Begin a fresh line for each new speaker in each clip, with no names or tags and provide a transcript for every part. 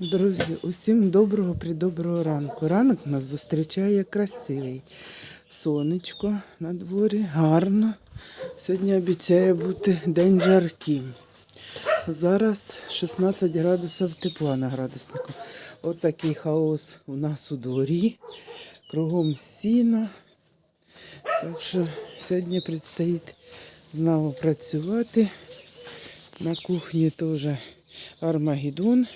Друзі, усім доброго придоброго ранку. Ранок нас зустрічає красивий. Сонечко на дворі, гарно. Сьогодні обіцяє бути день жарким. Зараз 16 градусів тепла на градуснику. От такий хаос у нас у дворі. Кругом сіно. Так що сьогодні предстоїть знову працювати. На кухні теж Армагеддон.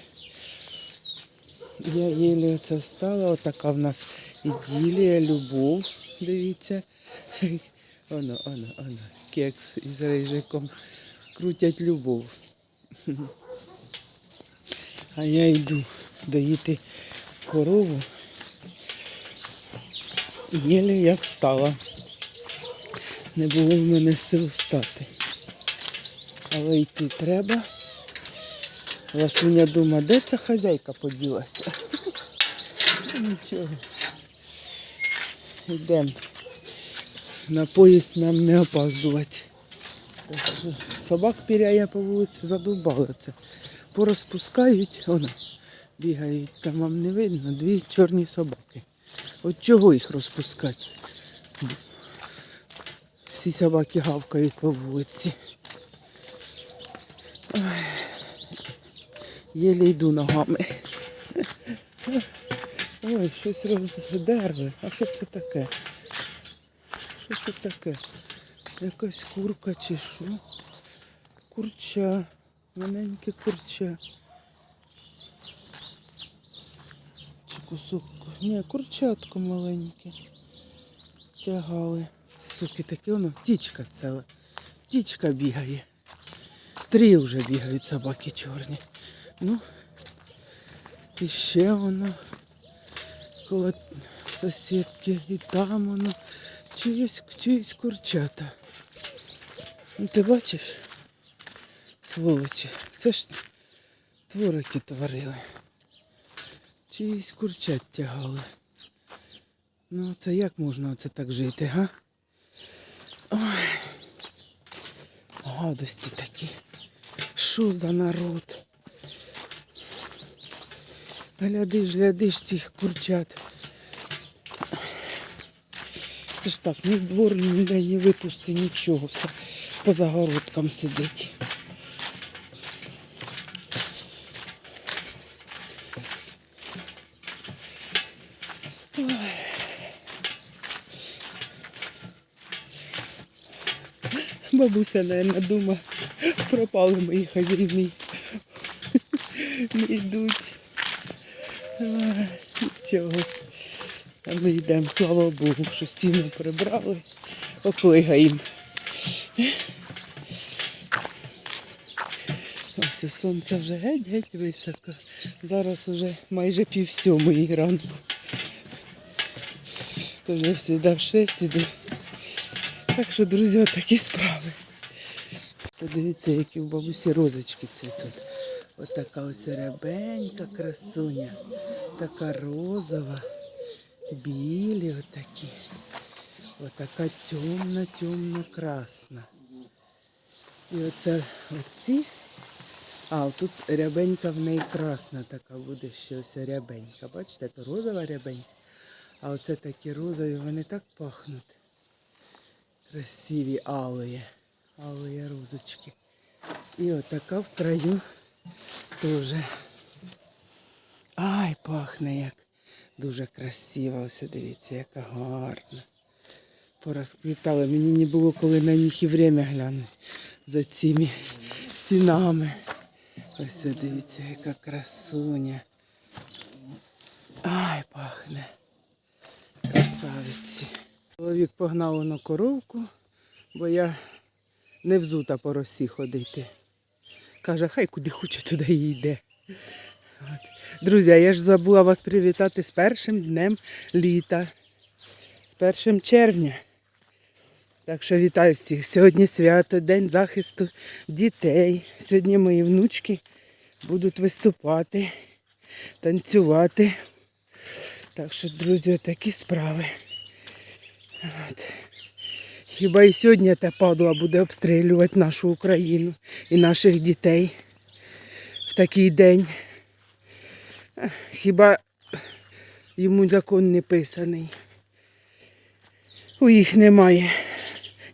Я єлі це стала. Отака в нас іділія, любов. Дивіться. Оно, оно, оно. Кекс із рижиком. Крутять любов. А я йду доїти корову. Єлі я встала. Не було в мене сил встати. Але йти треба. Ласуня думає, де ця хазяйка поділася? Нічого. Йдемо. На поїзд нам не опаздувати. Собак піряє по вулиці, задовбали це. Порозпускають, воно, бігають, там вам не видно, дві чорні собаки. От чого їх розпускати? Всі собаки гавкають по вулиці. Єлі йду ногами. Ой, щось роздерли. А що це таке? Що це таке? Якась курка чи що? Курча. Маленьке курча. Чи кусок? Ні, курчатко маленьке. Тягали. Суки, таке воно. Птічка ціла. Птічка бігає. Три вже бігають собаки чорні. Ну, і ще воно коло сусідки, і там воно чиїсь, чиїсь курчата. Ну ти бачиш? Сволочі. Це ж творики творили. Чиїсь курчат тягали. Ну це як можна оце так жити, га? Ой. Гадості такі. Що за народ? Глядиш, глядиш тих курчат. Це ж так, ні з двору ніде не випусти, нічого, все по загородкам сидить. Бабуся, наверное, дума, пропали мої хазяїни. Не йдуть. Нічого. А ми йдемо, слава Богу, що сіно прибрали, оклигаємо. Ось сонце вже геть-геть високо. Зараз вже майже пів сьомої ранку. Тож я всегда в шесть. Так що, друзі, отакі справи. Подивіться, які в бабусі розочки цвітуть. Отака ось рябенька красуня. Така розова. Білі отакі. Отака темна, темна красна. І оце оці. А, тут рябенька в неї красна така буде ще ось рябенька. Бачите, це розова рябенька. А оце такі розові, вони так пахнуть. Красиві алої. Алої розочки. І отака в краю теж. Ай, пахне як. Дуже красиво. Ось дивіться, яка гарна. Порозквітала. Мені не було коли на них і время глянути за цими стінами. Ось дивіться, яка красуня. Ай, пахне. Красавиці. Чоловік погнав на коровку, бо я не взута по росі ходити. Каже, хай куди хоче, туди і йде. От. Друзі, я ж забула вас привітати з першим днем літа, з першим червня. Так що вітаю всіх. Сьогодні свято, День захисту дітей. Сьогодні мої внучки будуть виступати, танцювати. Так що, друзі, такі справи. От. Хіба і сьогодні та падла буде обстрілювати нашу Україну і наших дітей в такий день. Хіба йому закон не писаний. У їх немає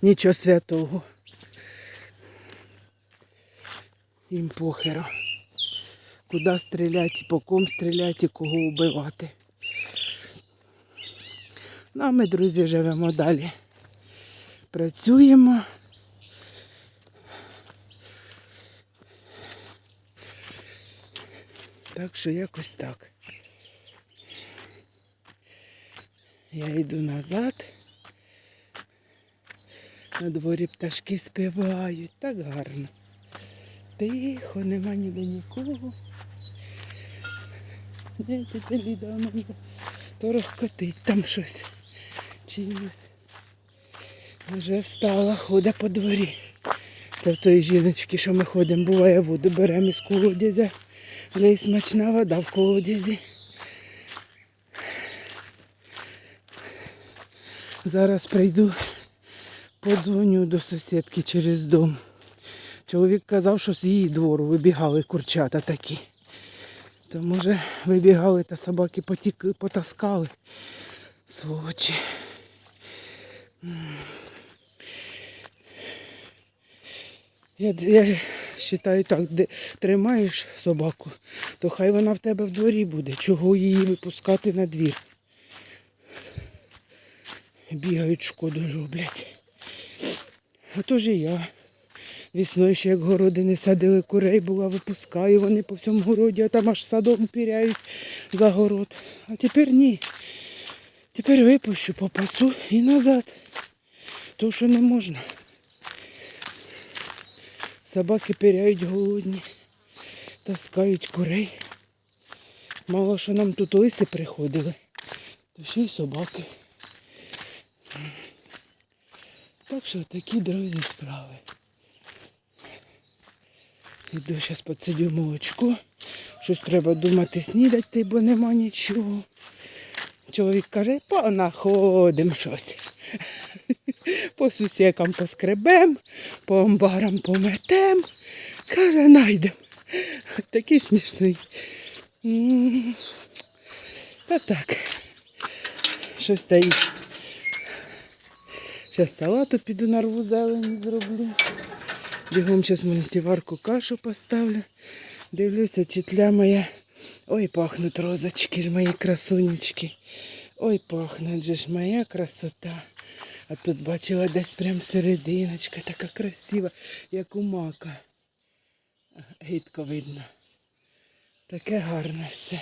нічого святого. Їм похеро. Куди стріляти, по ком стріляти, кого вбивати. Ну, а ми, друзі, живемо далі. Працюємо. Так що якось так. Я йду назад. На дворі пташки співають, так гарно. Тихо, нема ніде нікого. Ні, тетя Ліда, вже торохкотить там щось. Чиюсь. Вже встала, ходить по дворі. Це в тої жіночки, що ми ходимо, буває воду беремо із колодязя. В неї смачна вода в колодязі. Зараз прийду, подзвоню до сусідки через дом. Чоловік казав, що з її двору вибігали курчата такі. То може вибігали та собаки потік, потаскали сволочі. Я, я вважаю так, де тримаєш собаку, то хай вона в тебе в дворі буде. Чого її випускати на двір? Бігають, шкоду роблять. А то ж і я. Весною ще як городи не садили курей, була випускаю, вони по всьому городі, а там аж садом піряють за город. А тепер ні. Тепер випущу, попасу і назад. То, що не можна. Собаки піряють голодні, таскають курей. Мало що нам тут лиси приходили, то ще й собаки. Так що такі, друзі, справи. Іду зараз подсидю молочко. Щось треба думати снідати, бо нема нічого. Чоловік каже, понаходимо щось. По сусікам поскребем, по амбарам пометем. Каже, найдемо. Такий смішний. Та так. Щось стоїть. Зараз салату піду нарву зелені зроблю. Бігом зараз мультиварку кашу поставлю. Дивлюся, чи тля моя. Ой, пахнуть розочки ж мої красунечки. Ой, пахнуть же ж моя красота. А тут бачила десь прям серединочка, така красива, як у мака. Гідко видно. Таке гарне все.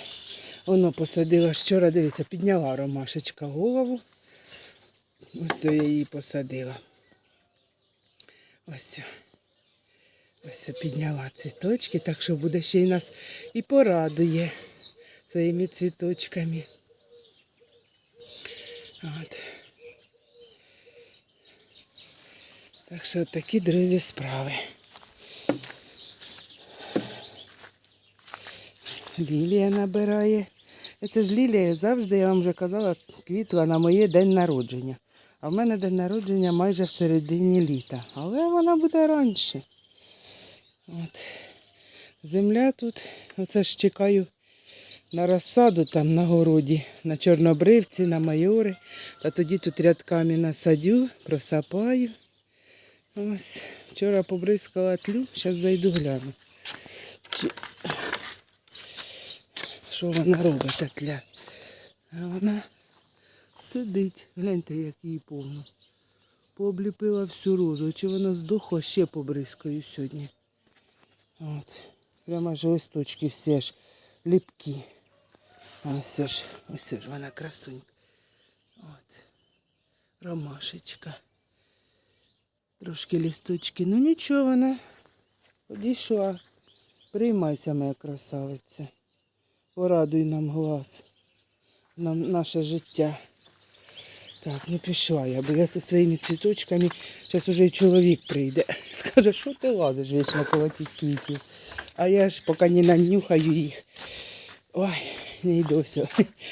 Воно посадила вчора, дивіться, підняла ромашечка голову. Ось я її посадила. Ось. Ось підняла цвіточки, так що буде ще й нас і порадує своїми цвіточками. От. Так що такі, друзі, справи. Лілія набирає. Це ж Лілія завжди, я вам вже казала, квітла на моє день народження. А в мене день народження майже в середині літа. Але вона буде раніше. От. Земля тут, оце ж чекаю на розсаду там на городі, на чорнобривці, на майори. Та тоді тут рядками насадю, просапаю. Ось, вчора побризкала тлю, зараз зайду гляну. Чи... Що вона робить та тля? А вона сидить. Гляньте, як її повно. Пообліпила всю розу. Чи вона здохла, ще побризкаю сьогодні. От. Прямо ж листочки всі ж ліпкі. Ось ж, ось ж вона красунька. От. Ромашечка. Трошки лісточки. Ну нічого вона підійшла. Приймайся, моя красавиця. Порадуй нам глаз. Нам наше життя. Так, ну пішла я, бо я зі своїми цвіточками, зараз уже і чоловік прийде. Скаже, що ти лазиш вічно коло квітів. А я ж поки не нанюхаю їх. Ой, не йду все.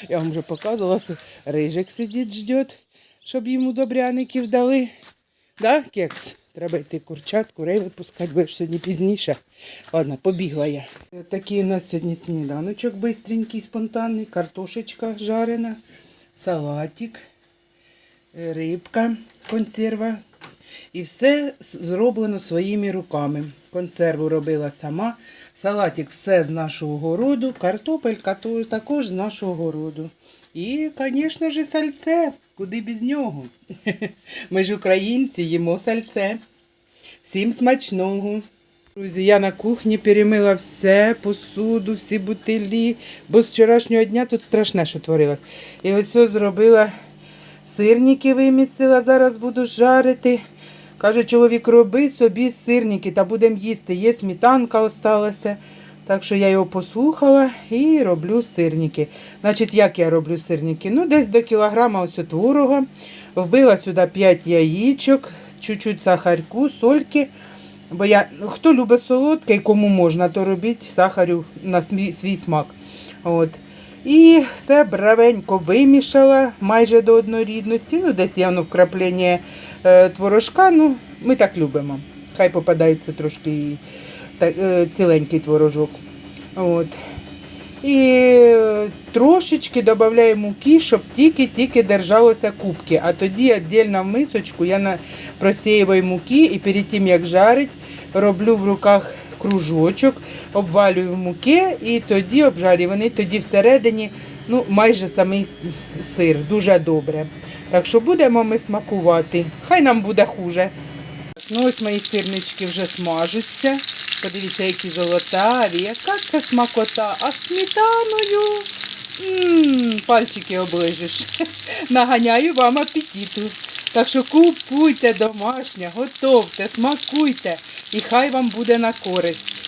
Я вам вже показувала, що рижик сидить, ждет, щоб йому добряників дали. Да, кекс? Треба йти курчат, курей випускати, бо сьогодні пізніше. Ладно, побігла я. Такий у нас сьогодні сніданочок бистренький, спонтанний, картошечка жарена, салатик, рибка, консерва. І все зроблено своїми руками. Консерву робила сама. Салатик все з нашого городу, картопелька також з нашого городу. І, звісно ж, сальце. Куди без нього? Ми ж українці, їмо сальце. Всім смачного. Друзі, я на кухні перемила все, посуду, всі бутилі, бо з вчорашнього дня тут страшне, що творилось. І ось ось зробила сирники вимісила, зараз буду жарити. Каже, чоловік, роби собі сирники та будемо їсти. Є сметанка осталася. Так що я його послухала і роблю сирники. Значить, як я роблю сирники? Ну, десь до кілограма ось творога. Вбила сюди 5 яєчок, чуть-чуть сахарку, сольки. Бо я, хто любить солодке кому можна, то робіть сахарю на свій, смак. От. І все бравенько вимішала майже до однорідності. Ну, десь є воно вкраплення е, творожка. Ну, ми так любимо. Хай попадається трошки е, ціленький творожок. От. І е, трошечки додаю муки, щоб тільки-тільки держалося кубки. А тоді віддільно в мисочку я на... просіюю муки і перед тим, як жарить, роблю в руках кружочок, обвалюю муки і тоді обжарюю. Вони тоді всередині ну, майже самий сир, дуже добре. Так що будемо ми смакувати. Хай нам буде хуже. Ну, ось мої сирнички вже смажуться. Подивіться, які золотаві. Яка це смакота. А сметаною. Пальчики оближеш. Наганяю вам апетиту. Так що купуйте домашнє, готовте, смакуйте. І хай вам буде на користь.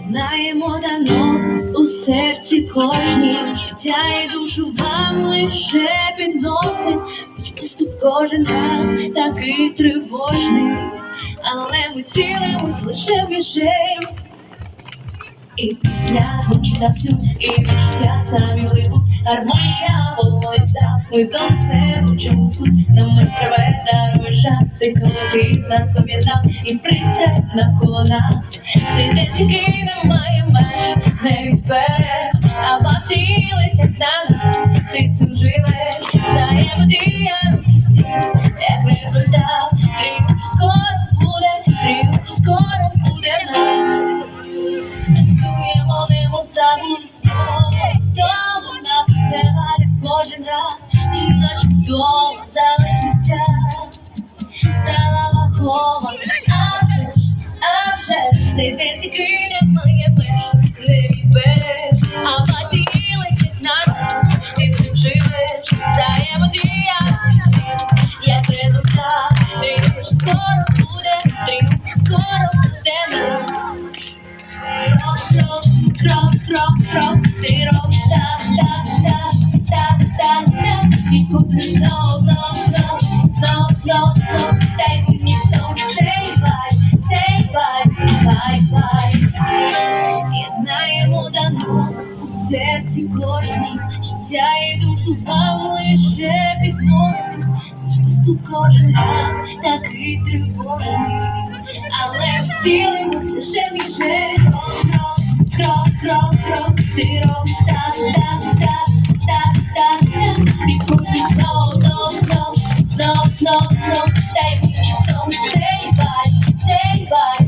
Єднаємо танок у серці кожнім життя і душу вам лише підносить, хоч виступ кожен раз такий тривожний, але ми цілимось лише в віжей. І після звучить всю, і відчуття самі пливуть, гармонія полиця, ми до себе, чусу, нам майстрове дарує шанс, і на нас нам і пристрасть навколо нас, цей день, який немає меж, не відперед, а вас летять на нас, ти цим живеш, взаємодія Взаємодія всіх життя і душу вам лише підносить, хоч поступ кожен раз такий тривожний, але ми цілимось лише міже крок, крок, крок, крок, ти робиш так, так, так, так, так, так, підкуплю знов, знов, знов, знов, знов, знов, дай мені сон, цей вайб, цей вайб,